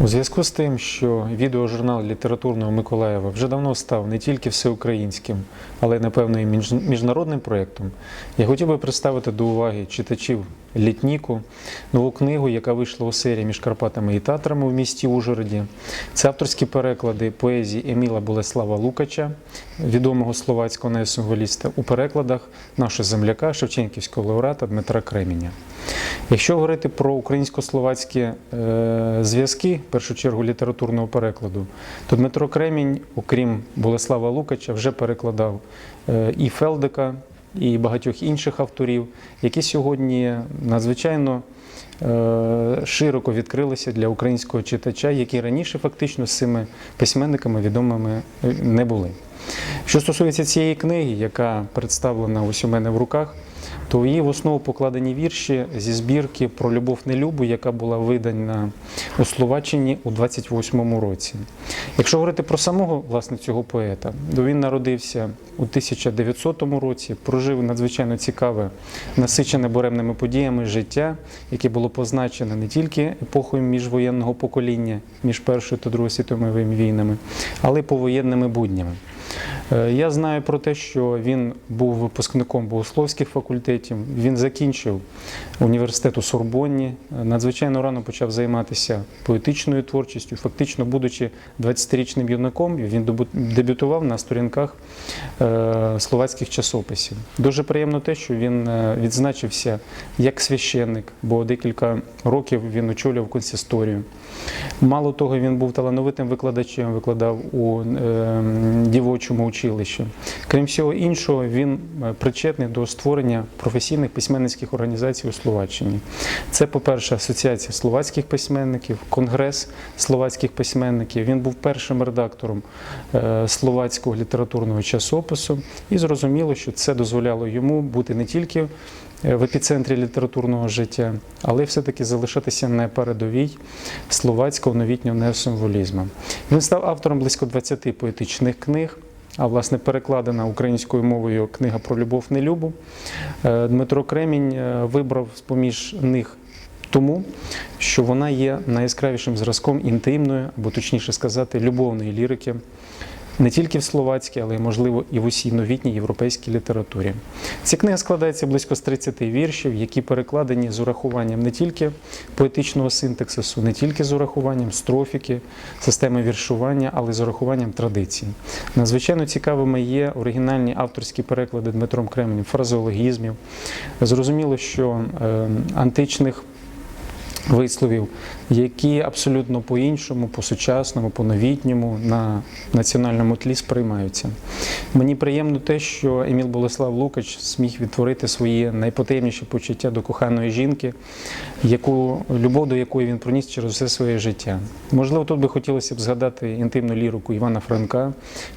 У зв'язку з тим, що відеожурнал літературного Миколаєва вже давно став не тільки всеукраїнським, але й напевно і міжнародним проєктом, я хотів би представити до уваги читачів літніку нову книгу, яка вийшла у серії між Карпатами і Татрами в місті Ужгороді. Це авторські переклади поезії Еміла Болеслава Лукача, відомого словацького неосимволіста, у перекладах нашого земляка Шевченківського лауреата Дмитра Кременя. Якщо говорити про українсько-словацькі е, зв'язки, в першу чергу літературного перекладу, то Дмитро Кремінь, окрім Болеслава Лукача, вже перекладав е, і Фелдика, і багатьох інших авторів, які сьогодні надзвичайно широко відкрилися для українського читача, які раніше фактично з цими письменниками відомими е, не були. Що стосується цієї книги, яка представлена ось у мене в руках, то її в основу покладені вірші зі збірки про любов нелюбу, яка була видана у Словаччині у 28-му році. Якщо говорити про самого власне цього поета, то він народився у 1900 році, прожив надзвичайно цікаве, насичене буремними подіями життя, яке було позначене не тільки епохою міжвоєнного покоління, між Першою та Другою світовими війнами, але й повоєнними буднями. Е, Я знаю про те, що він був випускником богословських факультетів. Він закінчив університет у Сорбонні. Е, Надзвичайно рано почав займатися поетичною творчістю. Фактично, будучи 20-річним юнаком, він дебютував на сторінках словацьких часописів. Дуже приємно те, що він е, відзначився як священник, бо декілька років він очолював консисторію. Мало того, він був талановитим викладачем, викладав у е, дівочому училищі. Крім всього іншого, він е, причетний до створення професійних письменницьких організацій у Словаччині. Це, по-перше, Асоціація словацьких письменників, Конгрес словацьких письменників. Він був першим редактором е, словацького літературного часопису, і зрозуміло, що це дозволяло йому бути не тільки е, в епіцентрі літературного життя, але все-таки залишатися на передовій словацького новітнього неосимволізму. Він став автором близько 20 поетичних книг. А власне перекладена українською мовою книга про любов нелюбу. Е, Дмитро Кремінь е, вибрав з-поміж них тому, що вона є найяскравішим зразком інтимної, або точніше сказати, любовної лірики не тільки в словацькій, але й, можливо, і в усій новітній європейській літературі. Ця книга складається близько з 30 віршів, які перекладені з урахуванням не тільки поетичного синтаксису, не тільки з урахуванням строфіки, системи віршування, але й з урахуванням традицій. Надзвичайно цікавими є оригінальні авторські переклади Дмитром Кременем фразеологізмів. Зрозуміло, що е, античних висловів, які абсолютно по-іншому, по-сучасному, по-новітньому на національному тлі сприймаються. Мені приємно те, що Еміл Болеслав Лукач зміг відтворити свої найпотаємніші почуття до коханої жінки, яку любов до якої він проніс через все своє життя. Можливо, тут би хотілося б згадати інтимну лірику Івана Франка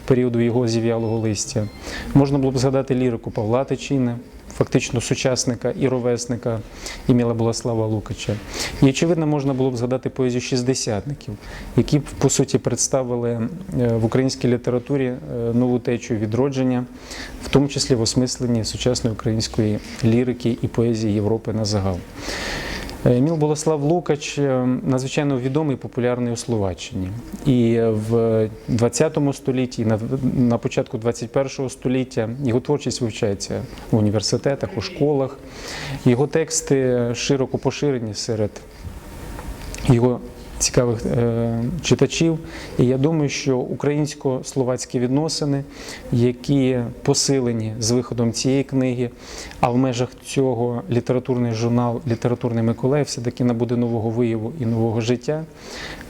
періоду його зів'ялого листя. Можна було б згадати лірику Павла Тичини, фактично сучасника і ровесника Іміла Болеслава Лукача. І очевидно, можна було б згадати поезію шістдесятників, які б по суті представили е, в українській літературі е, нову течію відродження, в тому числі в осмисленні сучасної української лірики і поезії Європи на загал. Еміл Болеслав Лукач е, надзвичайно відомий і популярний у Словаччині. І в 20 столітті, і на, початку 21 століття його творчість вивчається в університетах, у школах. Його тексти широко поширені серед його цікавих е, читачів. І я думаю, що українсько-словацькі відносини, які посилені з виходом цієї книги, а в межах цього літературний журнал Літературний Миколаїв все-таки набуде нового вияву і нового життя,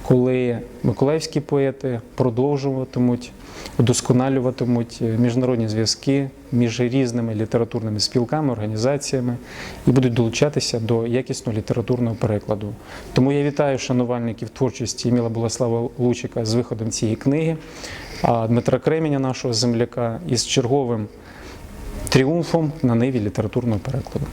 коли миколаївські поети продовжуватимуть. Удосконалюватимуть міжнародні зв'язки між різними літературними спілками, організаціями і будуть долучатися до якісного літературного перекладу. Тому я вітаю шанувальників творчості Еміла Болеслава Лучика з виходом цієї книги, а Дмитра Кременя, нашого земляка, із черговим тріумфом на ниві літературного перекладу.